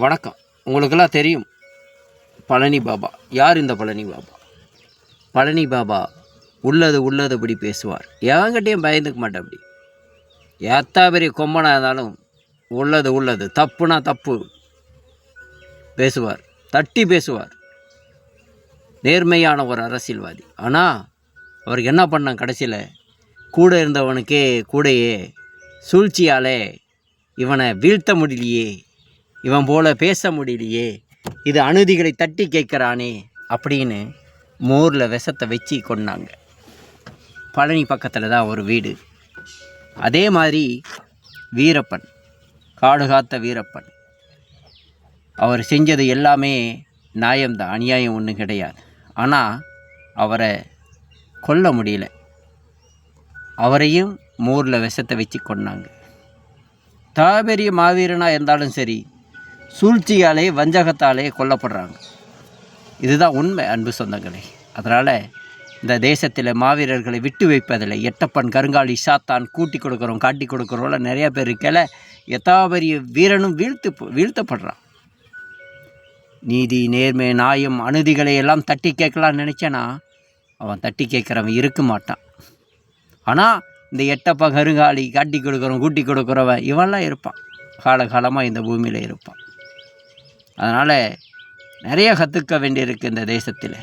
வணக்கம். உங்களுக்கெல்லாம் தெரியும். பழனி பாபா. யார் இந்த பழனி பாபா? பழனி பாபா உள்ளது உள்ளதுபடி பேசுவார். எவங்கிட்டையும் பயந்துக்க மாட்டேன் அப்படி. எத்தா பெரிய கொம்பனாக இருந்தாலும் உள்ளது உள்ளது. தப்புனா தப்பு பேசுவார். தட்டி பேசுவார். நேர்மையான ஒரு அரசியல்வாதி. ஆனால் அவருக்கு என்ன பண்ண கடைசியில்? கூட இருந்தவனுக்கே கூடையே சூழ்ச்சியாலே இவனை வீழ்த்த முடியலையே. இவன் போல பேச முடியலையே. இது அனுதிகளை தட்டி கேட்குறானே அப்படின்னு மோரில் விஷத்தை வச்சு கொண்டாங்க பழனி பக்கத்தில் தான் ஒரு வீடு. அதே மாதிரி வீரப்பன் காடு காத்த வீரப்பன். அவர் செஞ்சது எல்லாமே நியாயம்தான் அநியாயம் ஒன்றும் கிடையாது. ஆனால் அவரை கொல்ல முடியல. அவரையும் மோரில் விஷத்தை வச்சு கொண்டாங்க தாபெரிய மாவீரனாக இருந்தாலும் சரி சூழ்ச்சியாலே வஞ்சகத்தாலே கொல்லப்படுறாங்க. இதுதான் உண்மை அன்பு சொந்தங்களே. அதனால் இந்த தேசத்தில் மாவீரர்களை விட்டு வைப்பதில்லை. எட்டப்பன் கருங்காலி சாத்தான் கூட்டி கொடுக்குறோம் காட்டி கொடுக்குறோம்ல நிறையா பேர் இருக்கல எத்தாபரிய வீரனும் வீழ்த்து வீழ்த்தப்படுறான். நீதி நேர்மை நியாயம் அனுதிகளை எல்லாம் தட்டி கேட்கலான்னு நினச்சேன்னா அவன் தட்டி கேட்குறவன் இருக்க மாட்டான். ஆனால் இந்த எட்டப்பன் கருங்காலி காட்டி கொடுக்குறோம் கூட்டி கொடுக்குறவன் இவன்லாம் இருப்பான். காலகாலமாக இந்த பூமியில் இருப்பான். அதனால் நிறைய கற்றுக்க வேண்டியிருக்கு இந்த தேசத்தில்.